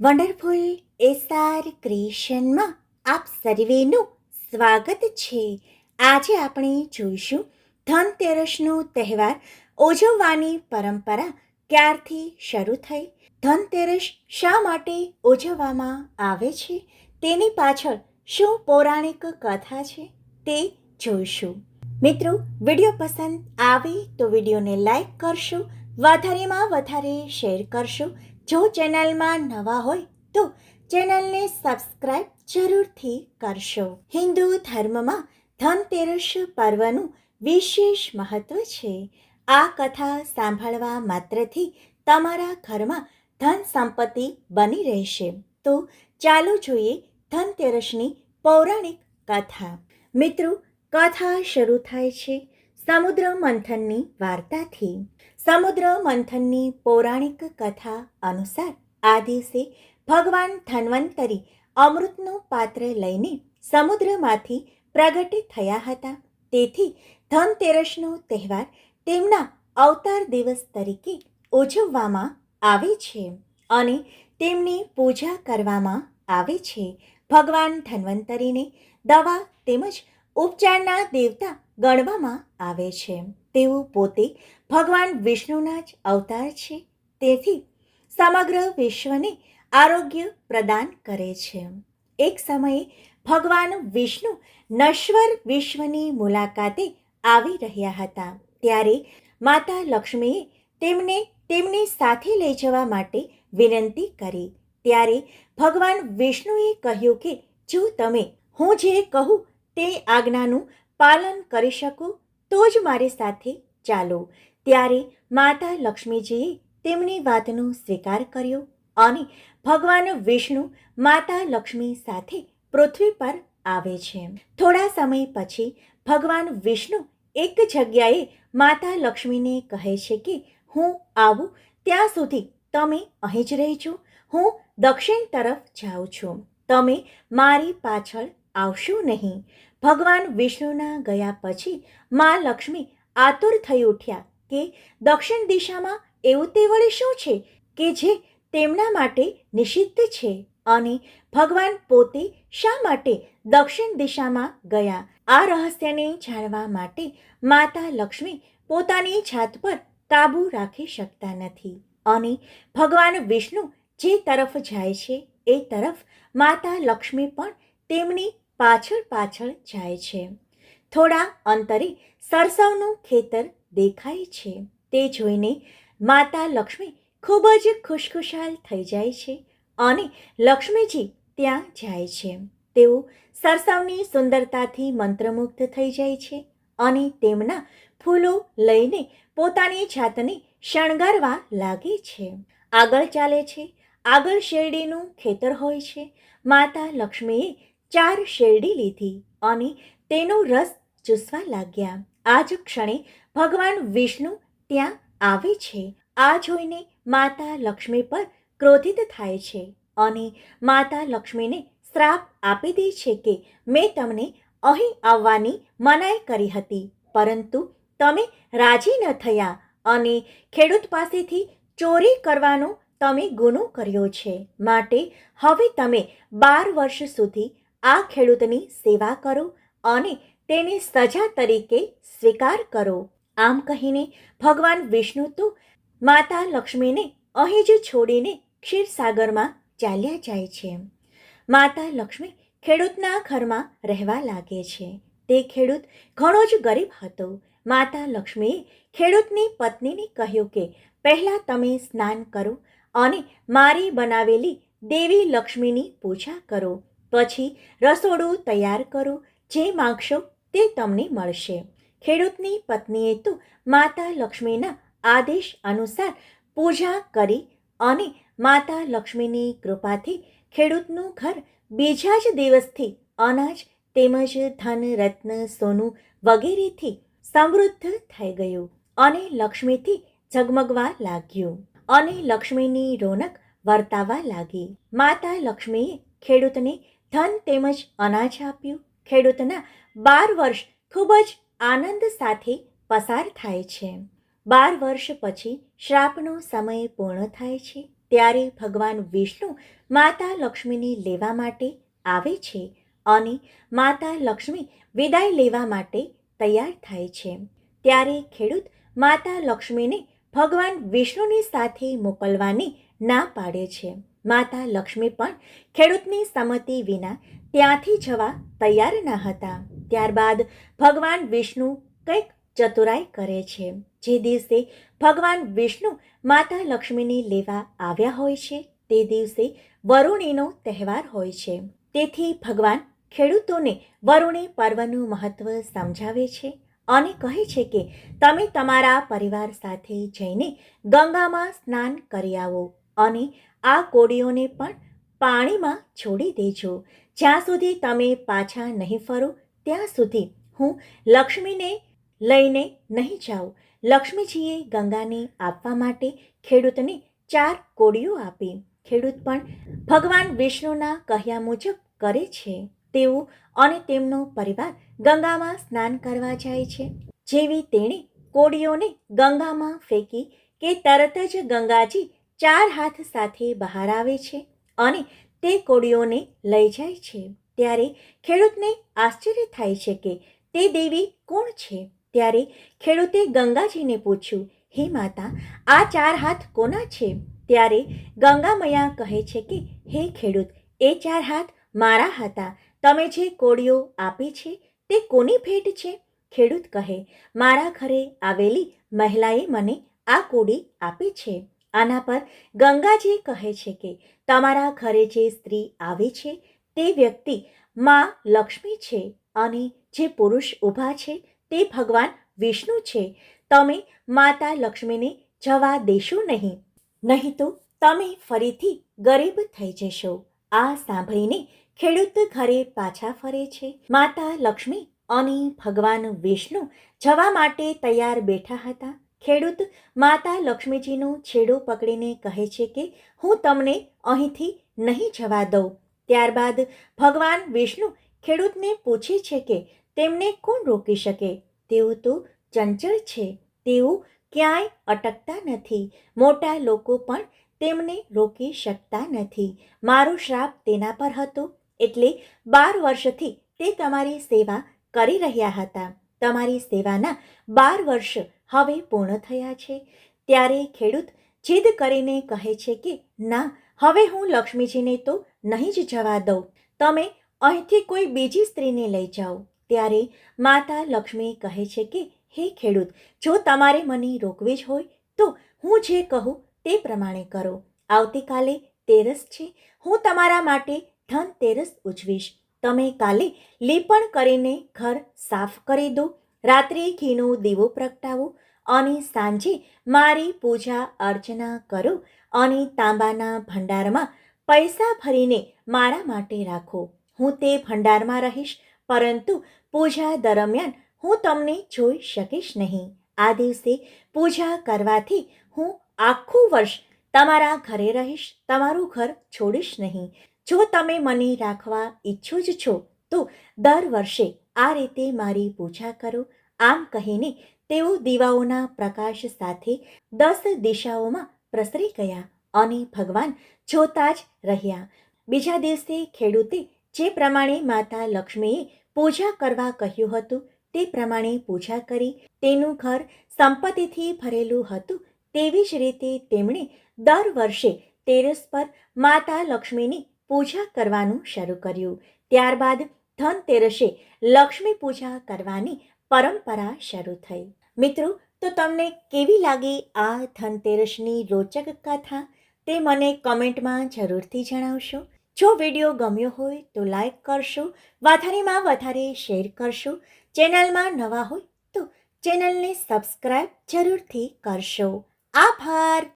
Wonderful SR ક્રિએશનમાં આપ સર્વેનું સ્વાગત છે. આજે આપણે જોઈશું ધનતેરસનો તહેવાર. ઉજવવાની પરંપરા ક્યારથી શરૂ થઈ? ધનતેરસ શા માટે ઉજવવામાં આવે છે? તેની પાછળ શું પૌરાણિક કથા છે તે જોઈશું. મિત્રો, વીડિયો પસંદ આવે તો વિડીયોને લાઈક કરશો, વધારેમાં વધારે શેર કરશો જો ચેનલમાં નવા હોય તો ચેનલને સબસ્ક્રાઇબ જરૂરથી કરશો. હિન્દુ ધર્મમાં ધનતેરસ પર્વનું વિશેષ મહત્વ છે. આ કથા સાંભળવા માત્રથી તમારા ઘરમાં ધન સંપત્તિ બની રહેશે. તો ચાલો જોઈએ ધનતેરસની પૌરાણિક કથા. મિત્રો, કથા શરૂ થાય છે. સમુદ્ર મંથનની વાર્તાથી. સમુદ્ર મંથનની પૌરાણિક કથા અનુસાર આ દિવસે ભગવાન ધન્વંતરી અમૃતનું પાત્ર લઈને સમુદ્રમાંથી પ્રગટ થયા હતા. તેથી ધનતેરસનો તહેવાર તેમના અવતાર દિવસ તરીકે ઉજવવામાં આવે છે અને તેમની પૂજા કરવામાં આવે છે. ભગવાન ધન્વંતરીને દવા તેમજ ઉપચારના દેવતા ગણવામાં આવે છે. તેઓ પોતે ભગવાન વિષ્ણુના જ અવતાર છે. તેથી સમગ્ર વિશ્વને આરોગ્ય પ્રદાન કરે છે. એક સમયે ભગવાન વિષ્ણુ નશ્વર વિશ્વની મુલાકાતે આવી રહ્યા હતા. ત્યારે માતા લક્ષ્મીએ તેમને તેમની સાથે લઈ જવા માટે વિનંતી કરી. ત્યારે ભગવાન વિષ્ણુએ કહ્યું કે, જો તમે હું જે કહું તે આજ્ઞાનું પાલન કરી શકું તો જ મારી સાથે ચાલો. ત્યારે માતા લક્ષ્મીજીએ તેમની વાતનો સ્વીકાર કર્યો અને ભગવાન વિષ્ણુ માતા લક્ષ્મી સાથે પૃથ્વી પર આવે છે. થોડા સમય પછી ભગવાન વિષ્ણુ એક જગ્યાએ માતા લક્ષ્મીને કહે છે કે, હું આવું ત્યાં સુધી તમે અહીં જ રહેજો. હું દક્ષિણ તરફ જાઉં છું. તમે મારી પાછળ આવશો નહીં. ભગવાન વિષ્ણુના ગયા પછી મા લક્ષ્મી આતુર થઈ ઉઠ્યા કે દક્ષિણ દિશામાં એવું તે વળી શું છે કે જે તેમના માટે નિષિદ્ધ છે અને ભગવાન પોતે શા માટે દક્ષિણ દિશામાં ગયા? આ રહસ્યને જાણવા માટે માતા લક્ષ્મી પોતાની જાત પર કાબૂ રાખી શકતા નથી અને ભગવાન વિષ્ણુ જે તરફ જાય છે એ તરફ માતા લક્ષ્મી પણ તેમની પાછળ પાછળ જાય છે. થોડા અંતરે સરસવનું ખેતર દેખાય છે. તે જોઈને માતા લક્ષ્મી ખૂબ જ ખુશખુશાલ થઈ જાય છે અને લક્ષ્મીજી ત્યાં જાય છે. તેઓ સરસવની સુંદરતાથી મંત્રમુગ્ધ થઈ જાય છે અને તેમના ફૂલો લઈને પોતાની જાતને શણગારવા લાગે છે. આગળ ચાલે છે. આગળ શેરડીનું ખેતર હોય છે. માતા લક્ષ્મીએ ચાર શેરડી લીધી અને તેનો રસ ચૂસવા લાગ્યા. આ જ ક્ષણે ભગવાન વિષ્ણુ ત્યાં આવે છે. આ જોઈને માતા લક્ષ્મી પર ક્રોધિત થાય છે અને માતા લક્ષ્મીને શ્રાપ આપી દે છે કે મેં તમને અહીં આવવાની મનાઈ કરી હતી, પરંતુ તમે રાજી ન થયા અને ખેડૂત પાસેથી ચોરી કરવાનો તમે ગુનો કર્યો છે. માટે હવે તમે બાર વર્ષ સુધી આ ખેડૂતની સેવા કરો અને તેને સજા તરીકે સ્વીકાર કરો. આમ કહીને ભગવાન વિષ્ણુ તો માતા લક્ષ્મીને અહીં જ છોડીને ક્ષીરસાગરમાં ચાલ્યા જાય છે. માતા લક્ષ્મી ખેડૂતના ઘરમાં રહેવા લાગે છે. તે ખેડૂત ઘણો જ ગરીબ હતો. માતા લક્ષ્મીએ ખેડૂતની પત્નીને કહ્યું કે, પહેલાં તમે સ્નાન કરો અને મારી બનાવેલી દેવી લક્ષ્મીની પૂજા કરો. પછી રસોડું તૈયાર કરો, જે માગશો તે તમને મળશે. ખેડૂતની પત્નીએ તો માતા લક્ષ્મીના આદેશ અનુસાર પૂજા કરી અને માતા લક્ષ્મીની કૃપાથી ખેડૂતનું ઘર બીજા જ દિવસથી અનાજ તેમજ ધન, રત્ન, સોનું વગેરેથી સમૃદ્ધ થઈ ગયું અને લક્ષ્મીથી ઝગમગવા લાગ્યું અને લક્ષ્મીની રોનક વર્તાવા લાગી. માતા લક્ષ્મીએ ખેડૂતને ધન તેમજ અનાજ આપ્યું. ખેડૂતના બાર વર્ષ ખૂબ જ આનંદ સાથે પસાર થાય છે. બાર વર્ષ પછી શ્રાપનો સમય પૂર્ણ થાય છે. ત્યારે ભગવાન વિષ્ણુ માતા લક્ષ્મીને લેવા માટે આવે છે અને માતા લક્ષ્મી વિદાય લેવા માટે તૈયાર થાય છે. ત્યારે ખેડૂત માતા લક્ષ્મીને ભગવાન વિષ્ણુની સાથે મોકલવાની ના પાડે છે. માતા લક્ષ્મી પણ ખેડૂતની સંમતિ વિના ત્યાંથી જવા તૈયાર ન હતા. ત્યારબાદ ભગવાન વિષ્ણુ કંઈક ચતુરાઈ કરે છે. જે દિવસે ભગવાન વિષ્ણુ માતા લક્ષ્મીને લેવા આવ્યા હોય છે, તે દિવસે વરુણીનો તહેવાર હોય છે. તેથી ભગવાન ખેડૂતોને વરુણી પર્વનું મહત્વ સમજાવે છે અને કહે છે કે, તમે તમારા પરિવાર સાથે જઈને ગંગામાં સ્નાન કરી આવો અને આ કોડીઓને પણ પાણીમાં છોડી દેજો. જ્યાં સુધી તમે પાછા નહીં ફરો, ત્યાં સુધી હું લક્ષ્મીને લઈને નહીં જાઉં. લક્ષ્મીજીએ ગંગાને આપવા માટે ખેડૂતને ચાર કોડીઓ આપી. ખેડૂત પણ ભગવાન વિષ્ણુના કહ્યા મુજબ કરે છે. તેઓ અને તેમનો પરિવાર ગંગામાં સ્નાન કરવા જાય છે. જેવી તેણે કોડીઓને ગંગામાં ફેંકી કે તરત જ ગંગાજી ચાર હાથ સાથે બહાર આવે છે અને તે કોડીઓને લઈ જાય છે. ત્યારે ખેડૂતને આશ્ચર્ય થાય છે કે તે દેવી કોણ છે? ત્યારે ખેડૂતે ગંગાજીને પૂછ્યું, હે માતા, આ ચાર હાથ કોના છે? ત્યારે ગંગામયા કહે છે કે, હે ખેડૂત, એ ચાર હાથ મારા હતા. તમે જે કોળીઓ આપી છે તે કોની ભેટ છે? ખેડૂત કહે, મારા ઘરે આવેલી મહિલાએ મને આ કોડી આપી છે. આના પર ગંગાજી કહે છે કે, તમારા ઘરે જે સ્ત્રી આવે છે, તે વ્યક્તિ માં લક્ષ્મી છે અને જે પુરુષ ઊભા છે, તે ભગવાન વિષ્ણુ છે. તમે માતા લક્ષ્મીને જવા દેશો નહીં. નહીં તો તમે ફરીથી ગરીબ થઈ જશો. આ સાંભળીને ખેડૂત ઘરે પાછા ફરે છે. માતા લક્ષ્મી અને ભગવાન વિષ્ણુ જવા માટે તૈયાર બેઠા હતા. ખેડૂત માતા લક્ષ્મીજીનું છેડું પકડીને કહે છે કે, હું તમને અહીંથી નહીં જવા દઉં. ત્યારબાદ ભગવાન વિષ્ણુ ખેડૂતને પૂછે છે કે, તેમને કોણ રોકી શકે? તેઓ તો ચંચળ છે. તેઓ ક્યાંય અટકતા નથી. મોટા લોકો પણ તેમને રોકી શકતા નથી. મારો શ્રાપ તેના પર હતો, એટલે બાર વર્ષથી તે તમારી સેવા કરી રહ્યા હતા. તમારી સેવાના બાર વર્ષ હવે પૂર્ણ થયા છે. ત્યારે ખેડૂત જીદ કરીને કહે છે કે, ના, હવે હું લક્ષ્મીજીને તો નહીં જ જવા દઉં. તમે અહીંથી કોઈ બીજી સ્ત્રીને લઈ જાઓ. ત્યારે માતા લક્ષ્મી કહે છે કે, હે ખેડૂત, જો તમારે મને રોકવી જ હોય, તો હું જે કહું તે પ્રમાણે કરો. આવતીકાલે તેરસ છે. હું તમારા માટે ધન તેરસ ઉજવીશ. તમે કાલે લીપણ કરીને ઘર સાફ કરી દો. રાત્રે ઘીનો દીવો પ્રગટાવો અને સાંજે મારી પૂજા અર્ચના કરો અને તાંબાના ભંડારમાં પૈસા ભરીને મારા માટે રાખો. હું તે ભંડારમાં રહીશ, પરંતુ પૂજા દરમિયાન હું તમને જોઈ શકીશ નહીં. આ દિવસે પૂજા કરવાથી હું આખું વર્ષ તમારા ઘરે રહીશ, તમારું ઘર છોડીશ નહીં. જો તમે મને રાખવા ઈચ્છો જ છો, તો દર વર્ષે આ રીતે મારી પૂજા કરો. આમ કહીને તેઓ દીવાઓના પ્રકાશ સાથે દસ દિશાઓમાં પ્રસરી ગયા અને ભગવાન જોતા જ રહ્યા. બીજા દિવસે ખેડૂતે જે પ્રમાણે માતા લક્ષ્મીએ પૂજા કરવા કહ્યું હતું તે પ્રમાણે પૂજા કરી. તેનું ઘર સંપત્તિથી ભરેલું હતું તેવી જ રીતે તેમણે દર વર્ષે તેરસ પર માતા લક્ષ્મીની પૂજા કરવાનું શરૂ કર્યું. ત્યારબાદ ધનતેરસે લક્ષ્મી પૂજા કરવાની પરંપરા શરૂ થઈ. મિત્રો, તો તમને કેવી લાગી આ ધનતેરસની રોચક કથા? તે મને કમેન્ટમાં જરૂરથી જણાવશો. જો વીડિયો ગમ્યો હોય તો લાઈક કરશો, વધારેમાં વધારે શેર કરશો. ચેનલમાં નવા હોય તો ચેનલને સબસ્ક્રાઈબ જરૂરથી કરશો. આભાર!